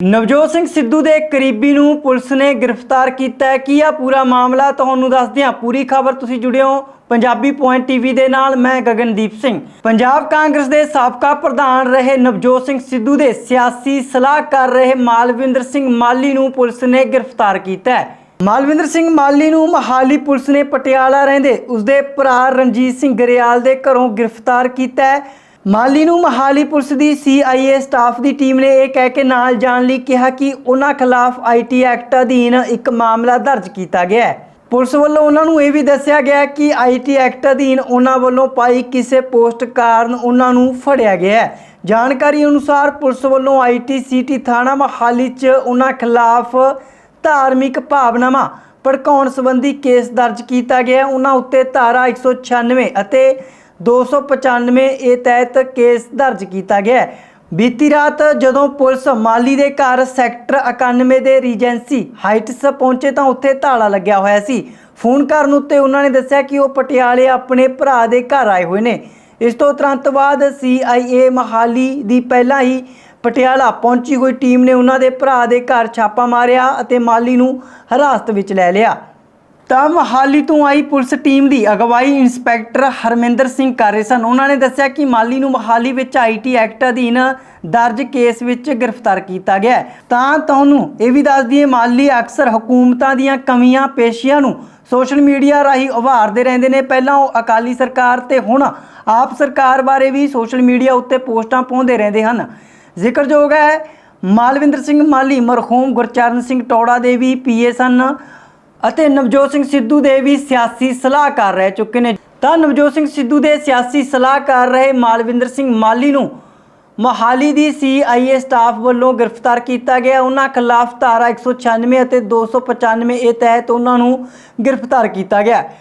ਨਵਜੋਤ ਸਿੰਘ ਸਿੱਧੂ ਦੇ ਕਰੀਬੀ ਨੂੰ ਪੁਲਿਸ ਨੇ ਗ੍ਰਿਫਤਾਰ ਕੀਤਾ ਹੈ। ਕੀ ਆ ਪੂਰਾ ਮਾਮਲਾ? ਤੁਹਾਨੂੰ ਦੱਸਦੇ ਹਾਂ ਪੂਰੀ ਖਬਰ ਤੁਸੀਂ ਜੁੜਿਓ ਪੰਜਾਬੀ ਪੁਆਇੰਟ ਟੀਵੀ ਦੇ ਨਾਲ। ਮੈਂ ਗਗਨਦੀਪ ਸਿੰਘ। ਪੰਜਾਬ ਕਾਂਗਰਸ ਦੇ ਸਾਬਕਾ ਪ੍ਰਧਾਨ ਰਹੇ ਨਵਜੋਤ ਸਿੰਘ ਸਿੱਧੂ ਦੇ ਸਿਆਸੀ ਸਲਾਹਕਾਰ ਰਹੇ ਮਾਲਵਿੰਦਰ ਸਿੰਘ ਮਾਲੀ ਨੂੰ ਪੁਲਿਸ ਨੇ ਗ੍ਰਿਫਤਾਰ ਕੀਤਾ ਹੈ। ਮਾਲਵਿੰਦਰ ਸਿੰਘ ਮਾਲੀ ਨੂੰ ਮਹਾਲੀ ਪੁਲਿਸ ਨੇ ਪਟਿਆਲਾ ਰਹਿੰਦੇ ਉਸਦੇ ਭਰਾ ਰਣਜੀਤ ਸਿੰਘ ਗਰੇਵਾਲ ਦੇ ਘਰੋਂ ਗ੍ਰਿਫਤਾਰ ਕੀਤਾ ਹੈ। ਮਾਲੀ ਨੂੰ ਮਹਾਲੀ ਪੁਲਿਸ ਦੀ CIA ਸਟਾਫ ਦੀ ਟੀਮ ਨੇ ਇਹ ਕਹਿ ਕੇ ਨਾਲ ਜਾਣ ਲਈ ਕਿਹਾ ਕਿ ਉਹਨਾਂ ਖਿਲਾਫ IT ਐਕਟ ਅਧੀਨ ਇੱਕ ਮਾਮਲਾ ਦਰਜ ਕੀਤਾ ਗਿਆ ਹੈ। ਪੁਲਿਸ ਵੱਲੋਂ ਉਹਨਾਂ ਨੂੰ ਇਹ ਵੀ ਦੱਸਿਆ ਗਿਆ ਕਿ IT ਐਕਟ ਅਧੀਨ ਉਹਨਾਂ ਵੱਲੋਂ ਪਾਈ ਕਿਸੇ ਪੋਸਟ ਕਾਰਨ ਉਹਨਾਂ ਨੂੰ ਫੜਿਆ ਗਿਆ ਹੈ। ਜਾਣਕਾਰੀ ਅਨੁਸਾਰ ਪੁਲਿਸ ਵੱਲੋਂ IT ਸਿਟੀ ਥਾਣਾ ਮਹਾਲੀ 'ਚ ਉਹਨਾਂ ਖਿਲਾਫ ਧਾਰਮਿਕ ਭਾਵਨਾਵਾਂ ਭੜਕਾਉਣ ਸੰਬੰਧੀ ਕੇਸ ਦਰਜ ਕੀਤਾ ਗਿਆ। ਉਹਨਾਂ ਉੱਤੇ ਧਾਰਾ 196 ਅਤੇ 295 ਏ ਤਹਿਤ ਕੇਸ ਦਰਜ ਕੀਤਾ ਗਿਆ ਹੈ। ਬੀਤੀ ਰਾਤ ਜਦੋਂ ਪੁਲਿਸ ਮਾਲੀ ਦੇ ਘਰ ਸੈਕਟਰ 91 ਦੇ ਰੀਜੈਂਸੀ ਹਾਈਟਸ ਪਹੁੰਚੇ ਤਾਂ ਉੱਥੇ ਤਾਲਾ ਲੱਗਿਆ ਹੋਇਆ ਸੀ। ਫੋਨ ਕਰਨ ਉੱਤੇ ਉਹਨਾਂ ਨੇ ਦੱਸਿਆ ਕਿ ਉਹ ਪਟਿਆਲੇ ਆਪਣੇ ਭਰਾ ਦੇ ਘਰ ਆਏ ਹੋਏ ਨੇ। ਇਸ ਤੋਂ ਤੁਰੰਤ ਬਾਅਦ CIA ਮਹਾਲੀ ਦੀ ਪਹਿਲਾਂ ਹੀ ਪਟਿਆਲਾ ਪਹੁੰਚੀ ਹੋਈ ਟੀਮ ਨੇ ਉਹਨਾਂ ਦੇ ਭਰਾ ਦੇ ਘਰ ਛਾਪਾ ਮਾਰਿਆ ਅਤੇ ਮਾਲੀ ਨੂੰ ਹਿਰਾਸਤ ਵਿੱਚ ਲੈ ਲਿਆ। ਤਾਂ ਮਹਾਲੀ ਤੋਂ ਆਈ ਪੁਲਿਸ ਟੀਮ ਦੀ ਅਗਵਾਈ ਇੰਸਪੈਕਟਰ ਹਰਮਿੰਦਰ ਸਿੰਘ ਕਰ ਰਹੇ ਸਨ। ਉਹਨਾਂ ਨੇ ਦੱਸਿਆ ਕਿ ਮਾਲੀ ਨੂੰ ਮਹਾਲੀ ਵਿੱਚ ਆਈਟੀ ਐਕਟ ਅਧੀਨ ਦਰਜ ਕੇਸ ਵਿੱਚ ਗ੍ਰਿਫਤਾਰ ਕੀਤਾ ਗਿਆ ਤਾਂ ਤੁਹਾਨੂੰ ਇਹ ਵੀ ਦੱਸ ਦਈਏ, ਮਾਲੀ ਅਕਸਰ ਹਕੂਮਤਾਂ ਦੀਆਂ ਕਮੀਆਂ ਪੇਸ਼ੀਆਂ ਨੂੰ ਸੋਸ਼ਲ ਮੀਡੀਆ ਰਾਹੀਂ ਉਭਾਰਦੇ ਰਹਿੰਦੇ ਨੇ। ਪਹਿਲਾਂ ਉਹ ਅਕਾਲੀ ਸਰਕਾਰ ਤੇ ਹੁਣ ਆਪ ਸਰਕਾਰ ਬਾਰੇ ਵੀ ਸੋਸ਼ਲ ਮੀਡੀਆ ਉੱਤੇ ਪੋਸਟਾਂ ਪਾਉਂਦੇ ਰਹਿੰਦੇ ਹਨ। ਜ਼ਿਕਰਯੋਗ ਹੈ, ਮਾਲਵਿੰਦਰ ਸਿੰਘ ਮਾਲੀ, ਮਰਹੂਮ ਗੁਰਚਰਨ ਸਿੰਘ ਟੌੜਾ ਦੇ ਵੀ ਪੀਏ ਸਨ। ਅਤੇ ਨਵਜੋਤ ਸਿੰਘ ਸਿੱਧੂ ਦੇ ਵੀ ਸਿਆਸੀ ਸਲਾਹਕਾਰ ਰਹਿ ਚੁੱਕੇ ਨੇ। ਤਾਂ ਨਵਜੋਤ ਸਿੰਘ ਸਿੱਧੂ ਦੇ ਸਿਆਸੀ ਸਲਾਹਕਾਰ ਰਹੇ ਮਾਲਵਿੰਦਰ ਸਿੰਘ ਮਾਲੀ ਨੂੰ ਮੋਹਾਲੀ ਦੀ CIA ਸਟਾਫ ਵੱਲੋਂ ਗ੍ਰਿਫਤਾਰ ਕੀਤਾ ਗਿਆ। ਉਹਨਾਂ ਖਿਲਾਫ ਧਾਰਾ 196 ਅਤੇ 295 ਏ ਤਹਿਤ ਉਹਨਾਂ ਨੂੰ ਗ੍ਰਿਫਤਾਰ ਕੀਤਾ ਗਿਆ।